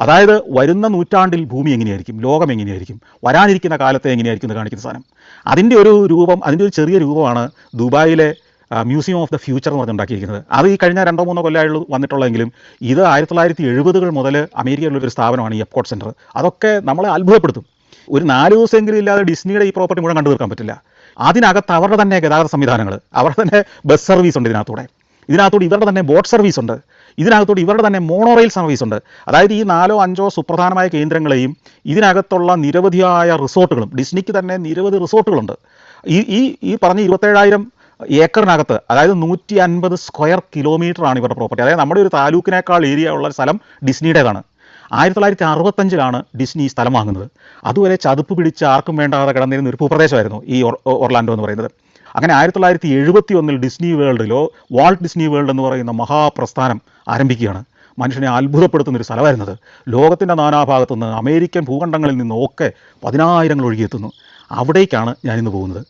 അതായത് വരുന്ന നൂറ്റാണ്ടിൽ ഭൂമി എങ്ങനെയായിരിക്കും? ലോകം എങ്ങനെയായിരിക്കും? വരാനിരിക്കുന്ന കാലത്തെ എങ്ങനെയായിരിക്കും കാണിക്കുന്ന സാധനം. അതിന്റെ ഒരു രൂപം അതിന്റെ ഒരു ചെറിയ രൂപമാണ് ദുബായിലെ മ്യൂസിയം ഓഫ് ദ ഫ്യൂച്ചർ എന്ന് പറഞ്ഞുണ്ടാക്കിയിരിക്കുന്നത് അത് ഈ കഴിഞ്ഞ രണ്ടോ മൂന്നോ കൊല്ലമായുള്ളൂ വന്നിട്ടുള്ളെങ്കിലും ഇത് ആയിരത്തി തൊള്ളായിരത്തി എഴുപതുകൾ മുതൽ അമേരിക്കയിലുള്ള ഒരു സ്ഥാപനമാണ് ഈ എപ്കോട്ട് സെന്റർ അതൊക്കെ നമ്മളെ അത്ഭുതപ്പെടുത്തും. ഒരു നാല് ദിവസമെങ്കിലും ഇല്ലാതെ ഡിസ്നിയുടെ ഈ പ്രോപ്പർട്ടി മുഴുവൻ കണ്ടു തീർക്കാൻ പറ്റില്ല. അതിനകത്ത് അവരുടെ തന്നെ ഗതാഗത സംവിധാനങ്ങൾ അവരുടെ തന്നെ ബസ് സർവീസ് ഉണ്ട് ഇതിനകത്തൂടെ. ഇതിനകത്തൂടെ ഇവരുടെ തന്നെ ബോട്ട് സർവീസ് ഉണ്ട് ഇതിനകത്തോട് ഇവരുടെ തന്നെ മോണോറെയിൽ സർവീസ് ഉണ്ട് അതായത് ഈ നാലോ അഞ്ചോ സുപ്രധാനമായ കേന്ദ്രങ്ങളെയും ഇതിനകത്തുള്ള നിരവധിയായ റിസോർട്ടുകളും ഡിസ്നിക്ക് തന്നെ നിരവധി റിസോർട്ടുകളുണ്ട് ഈ ഈ ഈ പറഞ്ഞ ഇരുപത്തേഴായിരം ഏക്കറിനകത്ത് അതായത് നൂറ്റി അൻപത് സ്ക്വയർ കിലോമീറ്ററാണ് ഇവരുടെ പ്രോപ്പർട്ടി അതായത് നമ്മുടെ ഒരു താലൂക്കിനേക്കാൾ ഏരിയ ഉള്ള സ്ഥലം ഡിസ്നിയുടേതാണ് ആയിരത്തി തൊള്ളായിരത്തി അറുപത്തഞ്ചിലാണ് ഡിസ്നി ഈ സ്ഥലം വാങ്ങുന്നത് അതുവരെ ചതുപ്പ് പിടിച്ച് ആർക്കും വേണ്ടാതെ കിടന്നിരുന്ന ഒരു ഭൂപ്രദേശമായിരുന്നു ഈ ഒർ- ഒർലാൻഡോ എന്ന് പറയുന്നത് അങ്ങനെ ആയിരത്തി തൊള്ളായിരത്തി എഴുപത്തി ഒന്നിൽ ഡിസ്നി വേൾഡിലോ വാൾട്ട് ഡിസ്നി വേൾഡ് എന്ന് പറയുന്ന മഹാപ്രസ്ഥാനം ആരംഭിക്കുകയാണ്. മനുഷ്യനെ അത്ഭുതപ്പെടുത്തുന്ന ഒരു സ്ഥലമായിരുന്നത്. ലോകത്തിന്റെ നാനാഭാഗത്തു നിന്ന് അമേരിക്കൻ ഭൂഖണ്ഡങ്ങളിൽ നിന്നൊക്കെ പതിനായിരങ്ങൾ ഒഴുകിയെത്തുന്നു. അവിടേക്കാണ് ഞാനിന്ന് പോകുന്നത്.